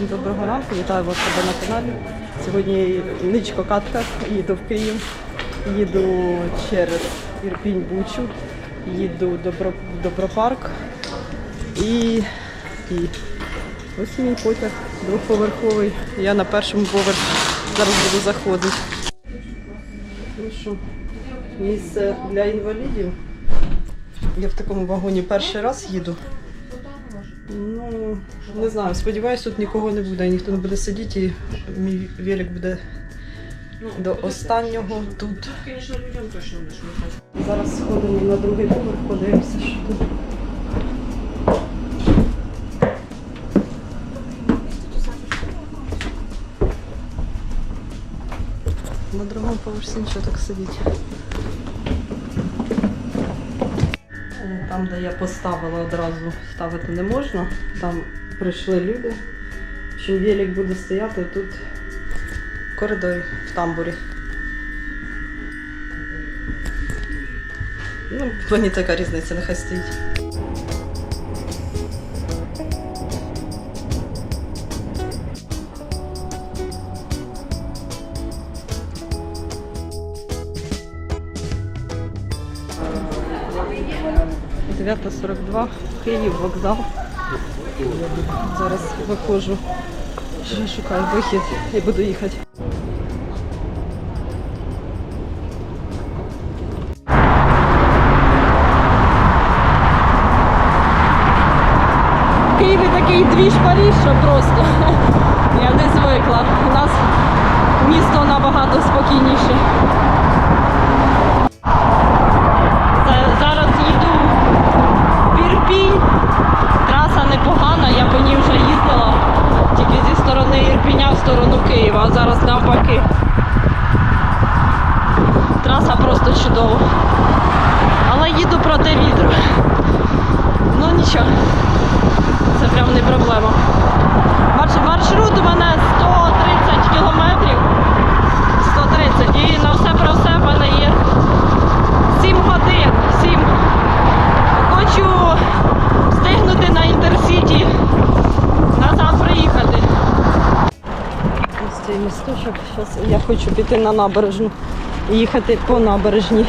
Всім доброго ранку, вітаю вас себе на каналі. Сьогодні ничко катка, їду в Київ, їду через Ірпінь Бучу, їду в Добро, Добропарк і, і ось мій потяг двохповерховий. Я на першому поверсі зараз буду заходити. Ну місце для інвалідів. Я в такому вагоні перший раз їду. Ну, не знаю, сподіваюсь, тут нікого не буде, ніхто не буде сидіти, і мій велик буде до останнього тут. Конечно, людям точно будеш мішати. Зараз сходимо на другий поверх, подивимося, що тут. На другому поверсі нічого так сидіти. Там, де я поставила одразу ставити не можна, там прийшли люди. Чим велик буде стояти тут в коридорі, в тамбурі. Ну, мені така різниця, нехай стоїть. Дев'ята 42, Київ, вокзал. Зараз виходжу, ще шукаю вихід і буду їхати. В такий двіж Паріж, що просто я не звикла. У нас місто набагато спокійніше. За- Зараз їду в Ірпінь. Траса непогана, я по ній вже їздила тільки зі сторони Ірпіня в сторону Києва, а зараз навпаки. Траса просто чудова. Але їду проти вітру. Ну нічого, це прям не проблема. Марш- Маршрут у мене 130 кілометрів. 130. І на все про все в мене є 7 годин. 7. Хочу встигнути на інтерсіті назад приїхати. Ось цей місточок. Зараз я хочу піти на набережну і їхати по набережній.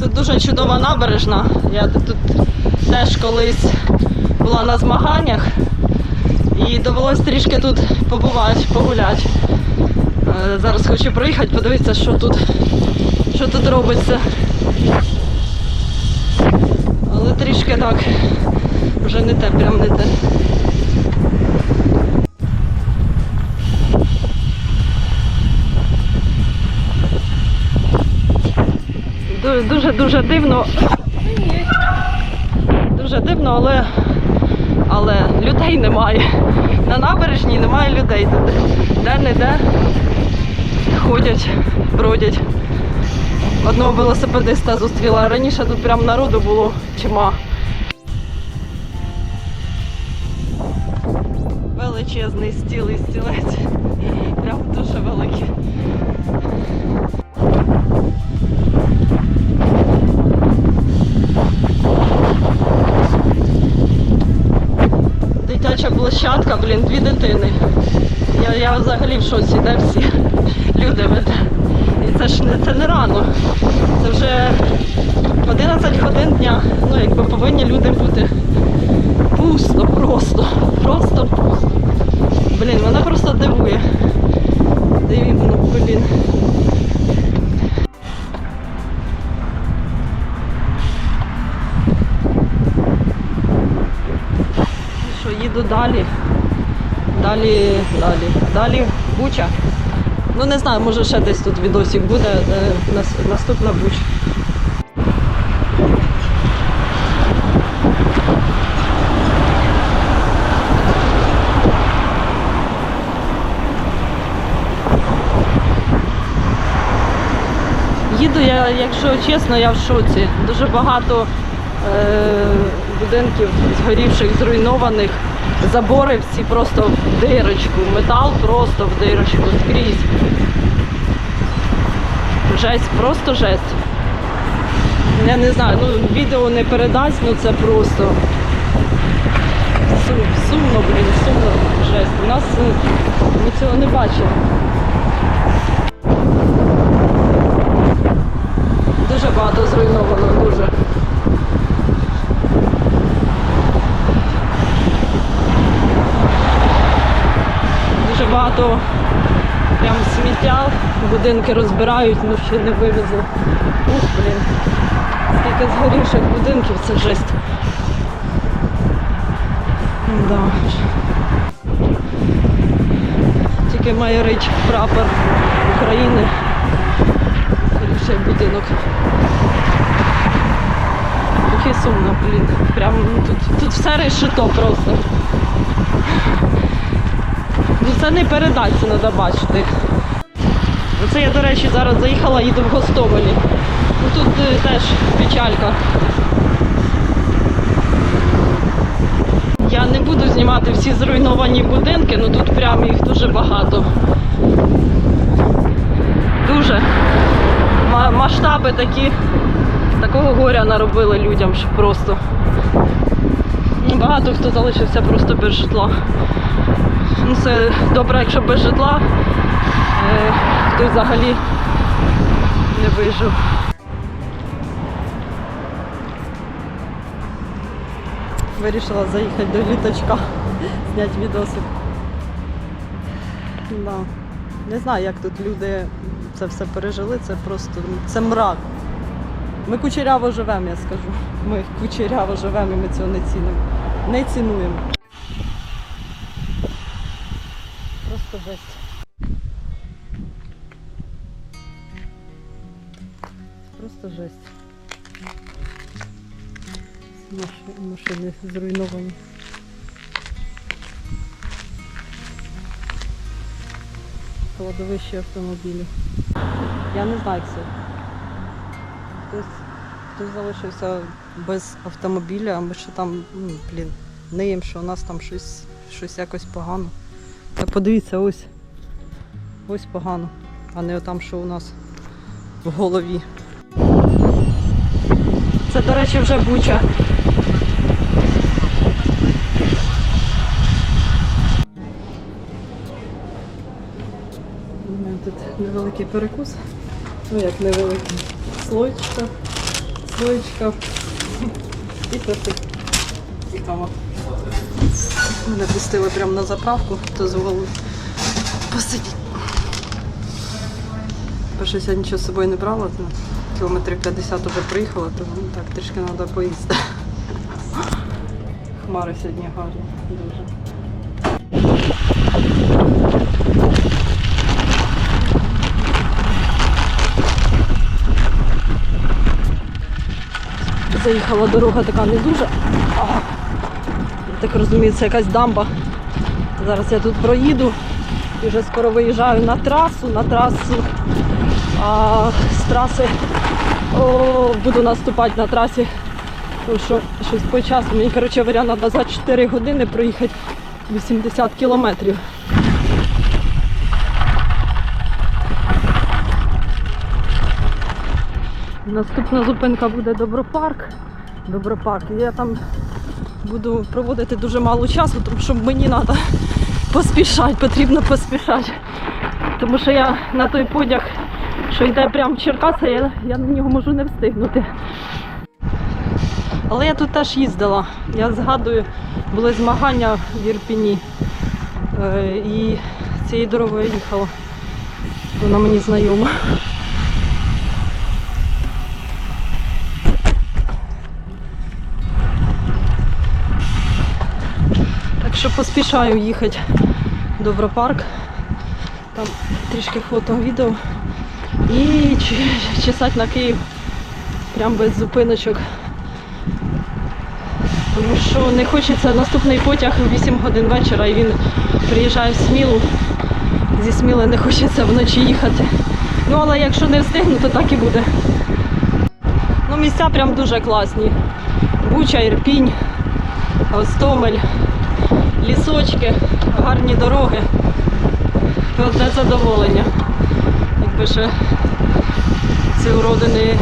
Тут дуже чудова набережна. Я тут теж колись була на змаганнях і довелось трішки тут побувати, погуляти. Е, Зараз хочу проїхати, подивитися, що тут, що тут робиться. Трішки так, вже не те, прям не те. Дуже-дуже дивно. Дуже дивно, але, але людей немає. На набережній немає людей. Де-не-де ходять, бродять. Одного велосипедиста зустріла. Раніше тут прям народу було чима. Величезний стіл і стілець. Прям дуже великий. Дитяча площадка, блін, дві дитини. Я, я взагалі в шоці, де всі люди веде. Це ж не це не рано. Це вже 11 годин дня. Ну, якби повинні люди бути. Пусто, просто, просто пусто. Блін, вона просто дивує. Дивно, блін. що їду далі. Далі, далі, далі Буча. Ну не знаю, може ще десь тут відосик буде. е, нас- Наступна Буча. Їду я, якщо чесно, я в шоці. Дуже багато будинків згорівших, зруйнованих. Забори всі просто в дирочку. Метал просто в дирочку скрізь. жесть, просто жесть. Я не знаю, ну відео не передасть, ну це просто сум, сумно, блін, сумно, жесть. У нас е, ми цього не бачили. Дуже багато зруйновано, дуже. Дуже прям сміття, будинки розбирають, ну ще не вивезли. Ух, блін. Скільки згорівших будинків, це жесть. Да. Тільки має рич прапор України. Згорівший будинок. Таке сумно, блін. Прям тут, тут все решето просто. Ну це не передать, треба бачити. Оце я, до речі, зараз заїхала, їду в Гостомелі. Ну тут е, теж печалька. Я не буду знімати всі зруйновані будинки, ну тут прям їх дуже багато. Дуже. Ма- Масштаби такі, такого горя наробили людям, що просто. Ну, Багато хто залишився просто без житла. Ну, це добре, якщо без житла, е, хтось взагалі не вижив. Вирішила заїхати до літочка, зняти відосик. Да. Не знаю, як тут люди це все пережили, це просто це мрак. Ми кучеряво живемо, я скажу. Ми кучеряво живемо і ми цього не цінимо. Не цінуємо. Жесть. Просто жесть. Машини, машини зруйновані. Кладовище автомобілів. Я не знаю, це. Хтось, хтось залишився без автомобіля, а ми ще там, ну, блін, ниємо, що у нас там щось, щось якось погано. Та подивіться, ось. Ось погано, а не там, що у нас в голові. Це, до речі, вже буча. Тут невеликий перекус. Ну як невеликий. Слоєчка. Слоєчка. І тортик. Цікаво. Мене пустили прямо на заправку, дозволили посидіти. Перше, я нічого з собою не брала, то кілометрів 50 вже приїхала, то ну, так трішки треба поїсти. Хмари сьогодні гарні дуже. Заїхала дорога така не дуже. Так розумію, це якась дамба. Зараз я тут проїду і вже скоро виїжджаю на трасу, на трасу. А з траси о, буду наступати на трасі. Тому що щось по часу. Мені коротше треба за 4 години проїхати 80 кілометрів. Наступна зупинка буде Добропарк. Добропарк. Я там буду проводити дуже мало часу, тому що мені треба поспішати, потрібно поспішати. Тому що я на той потяг, що йде прямо в Черкаси, я, я на нього можу не встигнути. Але я тут теж їздила. Я згадую, були змагання в Ірпіні. Е, і цією дорогою їхала. Вона мені знайома. Що поспішаю їхати в Добропарк. Там трішки фото, відео. І ч- чесать на Київ. Прям без зупиночок. Тому що не хочеться наступний потяг в 8 годин вечора і він приїжджає в Смілу. Зі Сміли не хочеться вночі їхати. Ну але якщо не встигну, то так і буде. Ну місця прям дуже класні. Буча, Ірпінь, Гостомель, лісочки, гарні дороги. Одне задоволення. Якби ще ці уродини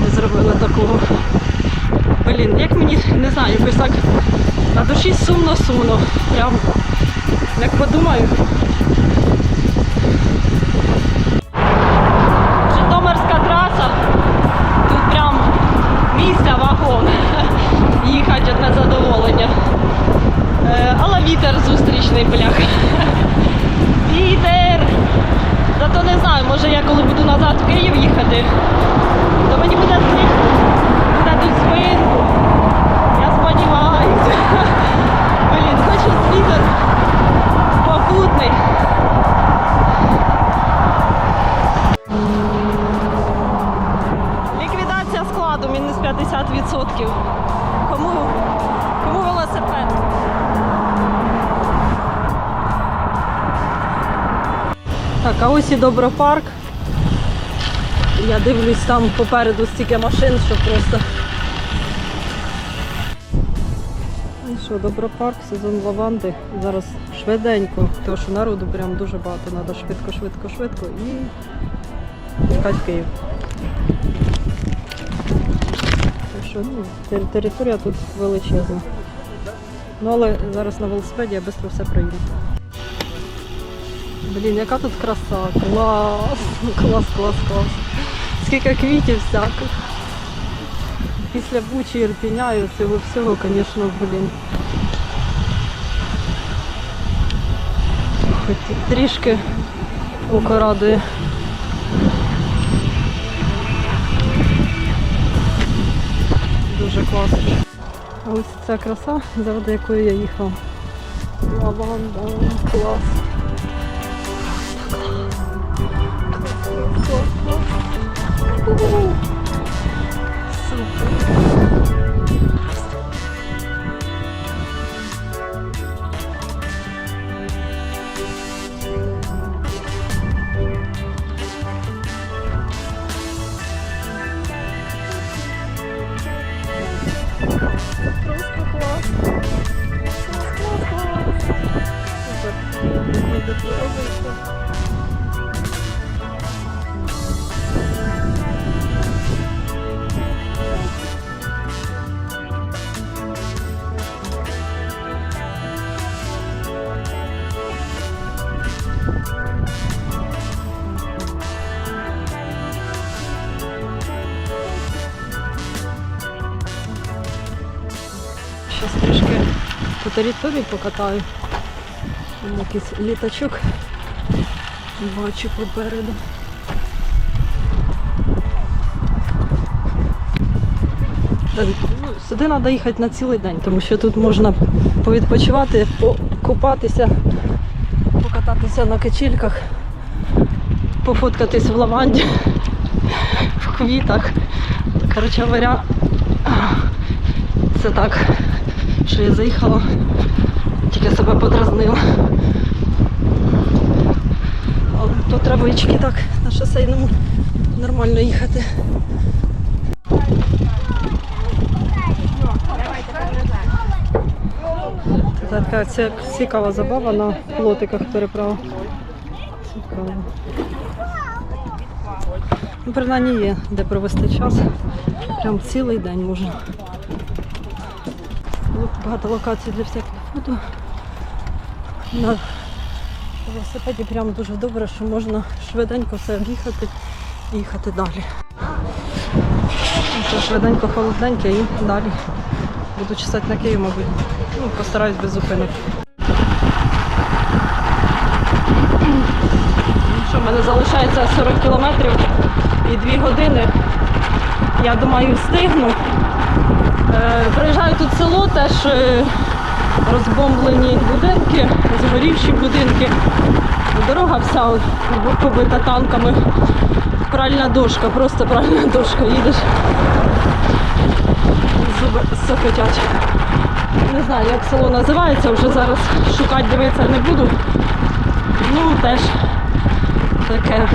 не зробили такого. Блін, як мені не знаю, якось так на душі сумно-сумно. Прям як подумаю. Може я коли буду назад в Київ їхати, Так, а ось і Добропарк. Я дивлюсь там попереду стільки машин, що просто. Ну що, Добропарк, сезон лаванди. Зараз швиденько, тому що народу прям дуже багато. Треба швидко, швидко, швидко і їхати в Київ. Що, ну, територія тут величезна. Ну але зараз на велосипеді я швидко все проїду. Блін, яка тут краса, клас, клас, клас, клас. Скільки квітів всяких. Після Бучі Ірпіня і цього всього, звісно, блін. Хоч трішки око радує. Дуже класно. А ось ця краса, заради якої я їхала. Лаванда, клас. Території покатаю. Там якийсь літачок. Бачу попереду. Ну, Сюди треба їхати на цілий день, тому що тут можна повідпочивати, покупатися, покататися на качельках, пофоткатись в лаванді, в квітах. Коротше говоря, це так, що я заїхала, тільки себе подразнила. Але по травички так на шосейному нормально їхати. Це така цікава забава на плотиках переправа. Цікаво. Ну, принаймні є де провести час. Прям цілий день можна. Багато локацій для всяких фото. На велосипеді прям дуже добре, що можна швиденько все об'їхати і їхати далі. Це швиденько холодненьке і далі. Буду чесати на Київ, мабуть. Ну, постараюсь без зупинок. Ну Що, в мене залишається 40 кілометрів і 2 години. Я думаю, встигну. Е, Приїжджаю тут село, теж е, розбомблені будинки, згорівші будинки. Дорога вся побита танками. Пральна дошка, просто пральна дошка. Їдеш. Зуби сокотять. Не знаю, як село називається, вже зараз шукати, дивитися не буду. Ну, теж таке.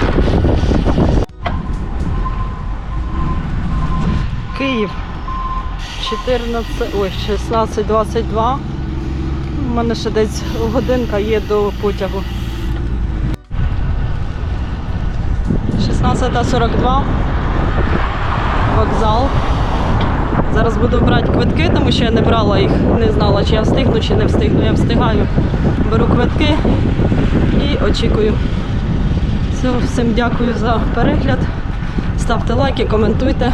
Київ. 14, ой, 16.22. У мене ще десь годинка є до потягу. 16.42. Вокзал. Зараз буду брати квитки, тому що я не брала їх, не знала, чи я встигну, чи не встигну. Я встигаю. Беру квитки і очікую. Все, всім дякую за перегляд. Ставте лайки, коментуйте.